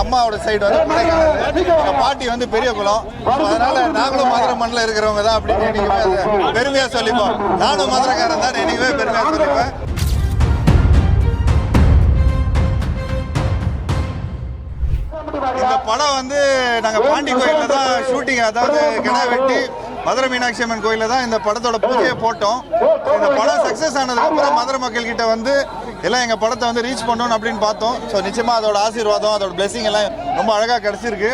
அம்மாவோட சைடு வந்து கொடைக்கானல் எங்க பாட்டி வந்து பெரிய குளம் அதனால் அதனால நாங்களும் மதுரை மண்ணில் இருக்கிறவங்க தான் அப்படின்னு என்னைக்குமே பெருமையாக சொல்லிப்போம். நானும் மதுரைக்காரன் தான் என்னைக்குமே பெருமையாக சொல்லிப்பேன் இந்த படம் வந்து நாங்கள் பாண்டி கோயிலில் தான் ஷூட்டிங் அதாவது கிடா வெட்டி மதுரை மீனாட்சி அம்மன் கோயிலில் தான் இந்த படத்தோட பூஜையை போட்டோம். இந்த படம் சக்ஸஸ் ஆனதுக்கப்புறம் மதுரை மக்கள் கிட்ட வந்து எல்லாம் எங்கள் படத்தை வந்து ரீச் பண்ணணும் அப்படின்னு பார்த்தோம். ஸோ நிச்சயமாக அதோட ஆசீர்வாதம் அதோட பிளெஸிங் எல்லாம் ரொம்ப அழகாக கிடச்சிருக்கு.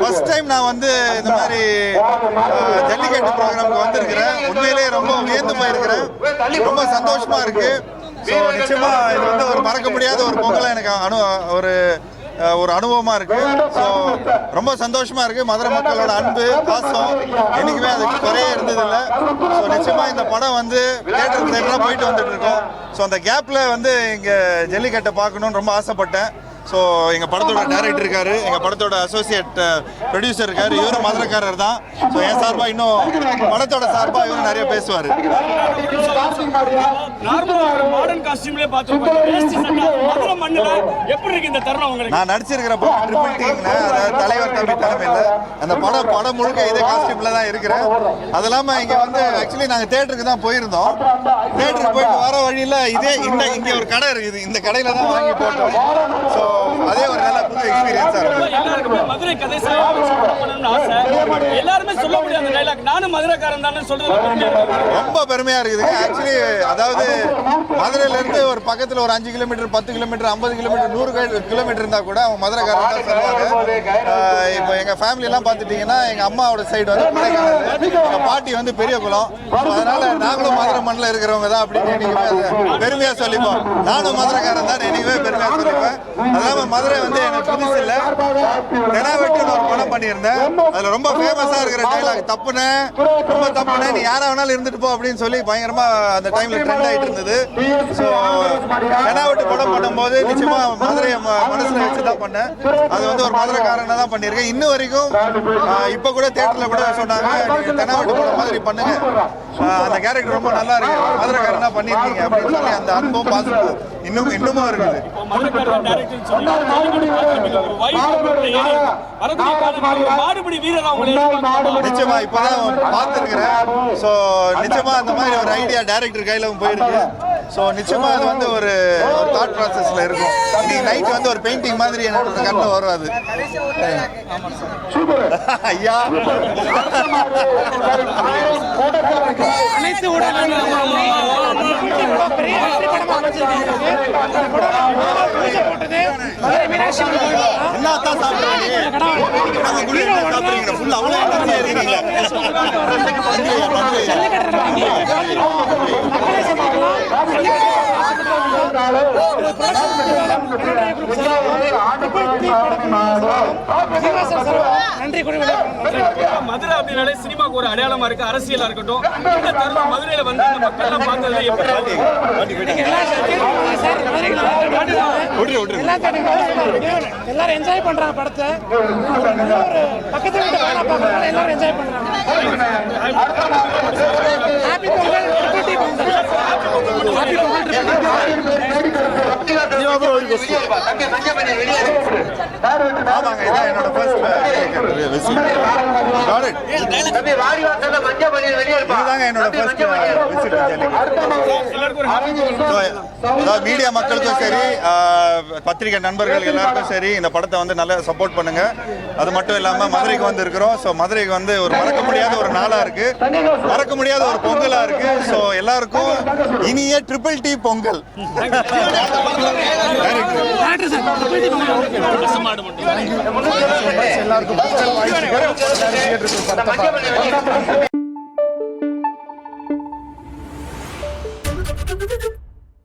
ஃபர்ஸ்ட் டைம் நான் வந்து இந்த மாதிரி ஜல்லிக்கட்டு ப்ரோக்ராமுக்கு வந்திருக்கிறேன். உண்மையிலேயே ரொம்ப வியந்து போயிருக்கிறேன். ரொம்ப சந்தோஷமாக இருக்குது ஸோ நிச்சயமாக இது வந்து ஒரு மறக்க முடியாத ஒரு பொங்கலாக எனக்கு அனு ஒரு ஒரு அனுபவமா இருக்கு. ஸோ ரொம்ப சந்தோஷமா இருக்கு. மதுரை மக்களோட அன்பு பாசம். என்னைக்குமே அதுக்கு குறையே இருந்ததில்லை. ஸோ நிச்சயமா இந்த படம் வந்து தேட்டர் தேட்டராக போயிட்டு வந்துட்டு இருக்கோம். ஸோ அந்த கேப்ல வந்து இங்க ஜல்லிக்கட்டை பார்க்கணும்னு ரொம்ப ஆசைப்பட்டேன். ஸோ எங்கள் படத்தோட டைரக்டர் இருக்காரு எங்கள் படத்தோட அசோசியேட் ப்ரொடியூசர் இருக்காரு. இவரும் மதுரைக்காரர் தான். ஸோ என் சார்பாக இன்னும் படத்தோட சார்பாக இவரும் நிறைய பேசுவார். நான் நடிச்சிருக்கிற படம் ட்ரிபிள் டீம்ல அதாவது தலைவர் தம்பி தலைமையில் அந்த படம் படம் முழுக்க இதே காஸ்டியூம்ல தான் இருக்கிறேன். அது இல்லாமல் இங்கே வந்து ஆக்சுவலி நாங்கள் தேட்டருக்கு தான் போயிருந்தோம். தேட்டருக்கு போயிட்டு வர வழியில் இதே இந்த இங்கே ஒரு கடை இருக்குது. இந்த கடையில் தான் வாங்கி போட்டோம். ஸோ அதே ஒரு நல்ல புது எக்ஸ்பீரியன்ஸாக இருக்கும். மதுரை கதை சொல்ல முடியாத டைலாக் நானும் மதுரைக்காரன் தானே சொல்றது. ரொம்ப பெருமையா இருக்குதுங்க ஆக்சுவலி அதாவது மதுரையில இருந்து ஒரு பக்கத்துல ஒரு அஞ்சு கிலோமீட்டர் பத்து கிலோமீட்டர் ஐம்பது கிலோமீட்டர் நூறு கிலோமீட்டர் இருந்தா கூட அவங்க மதுரைக்காரன் தான் சொல்லுவாங்க. இப்போ எங்க ஃபேமிலி எல்லாம் பார்த்துட்டீங்கன்னா எங்க அம்மாவோட சைடு வந்து கொடைக்கானல் எங்க பாட்டி வந்து பெரிய குளம். அதனால நாங்களும் மதுரை மண்ணில் இருக்கிறவங்க தான் அப்படின்னு என்னைக்குமே பெருமையா சொல்லிப்போம். நானும் மதுரைக்காரன் தான். என்னைக்குமே பெருமையா சொல்லிப்பேன். அதாவது மதுரை வந்து எனக்கு புதுசு இல்லை தெனாவெட்டுன்னு ஒரு படம் பண்ணியிருந்தேன். அதுல ரொம்ப ஃபேமஸா இருக்கிற டைலாக் தப்புனே ரொம்ப தப்புனே நீ யாரா வேணாலும் இருந்துட்டு போ அப்படின்னு சொல்லி பயங்கரமா அந்த டைம்ல ட்ரெண்ட் ஆயிட்டு இருந்தது. ஸோ தெனாவெட்டு படம் பண்ணும்போது நிச்சயமா மதுரையை மனசுல வச்சு தான் பண்ணேன். அது வந்து ஒரு மதுரைக்காரனை தான் பண்ணியிருக்கேன். இன்ன வரைக்கும் இப்ப கூட தேட்டர்ல கூட சொன்னாங்க தெனாவெட்டு படம் மாதிரி பண்ணுங்க. அந்த கேரக்டர் ரொம்ப நல்லா இருக்கு. மதுரைக்காரனா பண்ணியிருக்கீங்க அப்படின்னு சொல்லி அந்த அன்பும் பாசமும் இன்னும் இன்னமும் இருக்குது. மாடுபிடி வீரரா நிச்சயமா இப்பதான் பார்த்துருக்கிறேன். ஸோ நிச்சயமா அந்த மாதிரி ஒரு ஐடியா டைரக்டர் கையில போயிருக்கு ஸோ நிச்சயமா அது வந்து ஒரு ஒரு தாட் ப்ராசஸ்ல இருக்கும். இன்னைக்கு நைட் வந்து ஒரு பெயிண்டிங் மாதிரி என்னோட கண்ணில் வரும் அது ஐயா. அனைத்து தான். என்ன சாப்பிட்றீங்க? ஃபுல் அவ்வளோ நன்றி குழுவினர் நன்றி மதுரை அப்படின்னாலே சினிமாக்கு ஒரு அடையாளமா இருக்கு. அரசியலா இருக்கட்டும். இந்த தருணம் மதுரையில வந்து இந்த மக்கள் எல்லாம் பார்த்ததுல எப்படி இருக்கு? எல்லா எல்லாரும் என்ஜாய் பண்றாங்க படத்தை. ஒரு பக்கத்து வீட்டு படம் பார்க்கறதுனால எல்லாரும் என்ஜாய் பண்றாங்க happy Pongal triple D Pongal happy Pongal triple ஆமாங்க இதான் என்னோட ஃபர்ஸ்ட் விசிட் இதுதாங்க என்னோட ஃபர்ஸ்ட் விசிட் எல்லாருக்கும் ஒரு அதாவது மீடியா மக்களுக்கும் சரி பத்திரிகை நண்பர்கள் எல்லாருக்கும் சரி இந்த படத்தை வந்து நல்லா சப்போர்ட் பண்ணுங்க. அது மட்டும் இல்லாம மதுரைக்கு வந்து இருக்கிறோம் ஸோ மதுரைக்கு வந்து ஒரு மறக்க முடியாத ஒரு நாளா இருக்கு. மறக்க முடியாத ஒரு பொங்கலா இருக்கு. ஸோ எல்லாருக்கும் இனிய triple D Pongal. Director sir triple D Pongal எல்லாருக்கும்